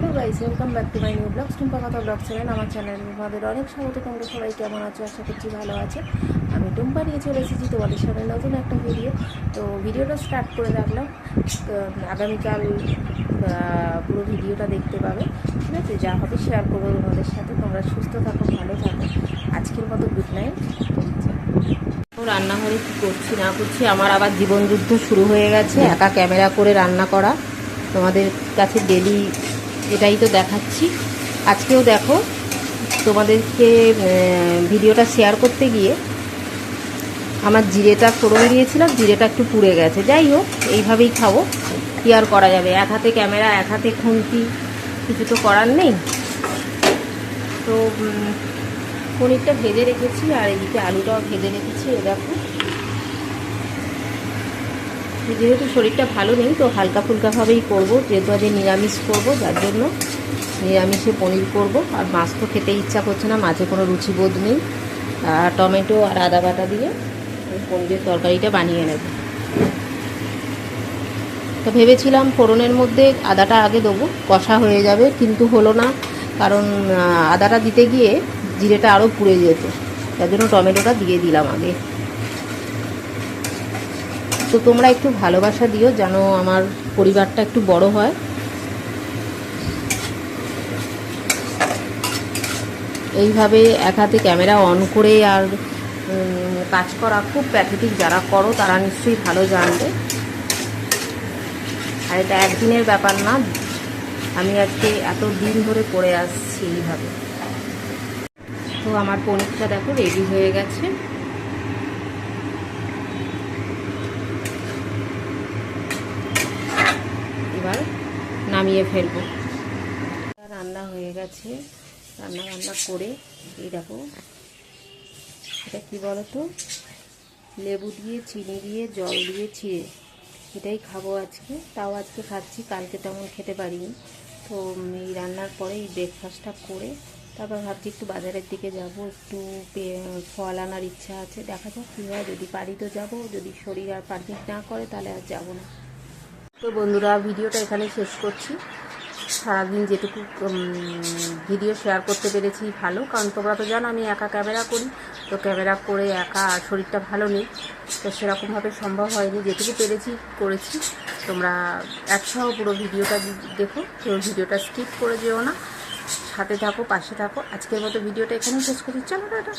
Hello guys, welcome back to my new blog. Tumpa কথা blog channel, আমার channel তোমাদের অনেক স্বাগত। তোমরা সবাই কেমন আছো? আশা করছি ভালো আছে। আমি টুম্পা নিয়ে চলে এসেছি তোমাদের সাথে নতুন একটা ভিডিও তো ভিডিওটা স্টার্ট করে রাখলাম। আগামীকাল পুরো ভিডিওটা দেখতে পাবে। ঠিক আছে? যা হবে শেয়ার করব তোমাদের সাথে। তোমরা সুস্থ থাকো, ভালো থাকো। আজকের মতো গুড নাইট রান্নাঘরে কী করছি, না করছি, আমার আবার জীবনযুদ্ধ শুরু হয়ে গেছে। একা ক্যামেরা করে রান্না করা। তোমাদের কাছে ডেলি এটাই তো দেখাচ্ছি। আজকেও দেখো তোমাদেরকে ভিডিওটা শেয়ার করতে গিয়ে আমার জিরেটা ফোড়ন দিয়েছিলাম, জিরেটা একটু পুড়ে গেছে। যাই হোক, এইভাবেই খাব। কি আর করা যাবে? এক হাতে ক্যামেরা এক হাতে খুন্তি, কিছু তো করার নেই। তো পনিরটা ভেজে রেখেছি আর এদিকে আলুটাও ভেজে রেখেছি, এ দেখো। যেহেতু শরীরটা ভালো নেই, তো হালকা ফুলকাভাবেই করব। যেহেতু আজ নিরামিষ করব, যার জন্য নিরামিষে পনির করব। আর মাছ তো খেতে ইচ্ছা করছে না, মাছে কোনো রুচিবোধ নেই। আর টমেটো আর আদা বাটা দিয়ে পনিরের তরকারিটা বানিয়ে নেব। তো ভেবেছিলাম ফোড়নের মধ্যে আদাটা আগে দেবো, কষা হয়ে যাবে, কিন্তু হলো না। কারণ আদাটা দিতে গিয়ে জিরেটা আরও পুড়ে যেত। তার জন্য টমেটোটা দিয়ে দিলাম আগে। তো তোমরা একটু ভালোবাসা দিও যেন আমার পরিবারটা একটু বড় হয়। এইভাবে এক হাতে ক্যামেরা অন করে আর কাজ করা খুব প্যাথেটিক যারা করো তারা নিশ্চয়ই ভালো জানবে। আর এটা একদিনের ব্যাপার না, আমি আজকে এত দিন ধরে করে আসছি এইভাবে। তো আমার পনিরটা দেখো রেডি হয়ে গেছে। এবার নামিয়ে ফেলব। রান্না হয়ে গেছে। রান্না বান্না করে এই দেখো, এটা কি বলো তো লেবু দিয়ে, চিনি দিয়ে, জল দিয়ে ছিঁড়ে এটাই খাব আজকে। তাও আজকে খাচ্ছি, কালকে তেমন খেতে পারিনি। তো এই রান্নার পরে এই ব্রেকফাস্টটা করে তারপর ভাবছি একটু বাজারের দিকে যাব, একটু ফল আনার ইচ্ছা আছে। দেখা যাক কী হয়, যদি পারি তো যাব। যদি শরীর আর পারমিট না করে তাহলে আর যাব না। তো বন্ধুরা, ভিডিওটা এখানে শেষ করছি। সারাদিন যেটুকু ভিডিও শেয়ার করতে পেরেছি ভালো, কারণ তোমরা তো জানো আমি একা ক্যামেরা করি, তো ক্যামেরা করে একা শরীরটা ভালো নেই, তো সেরকমভাবে সম্ভব হয়নি। যেটুকু পেরেছি, করেছি। তোমরা একসহ পুরো ভিডিওটা দেখো কেউ ভিডিওটা স্কিপ করে যেও না। সাথে থাকো, পাশে থাকো। আজকের মতো ভিডিওটা এখানেই শেষ করছি। চলো, টাটা।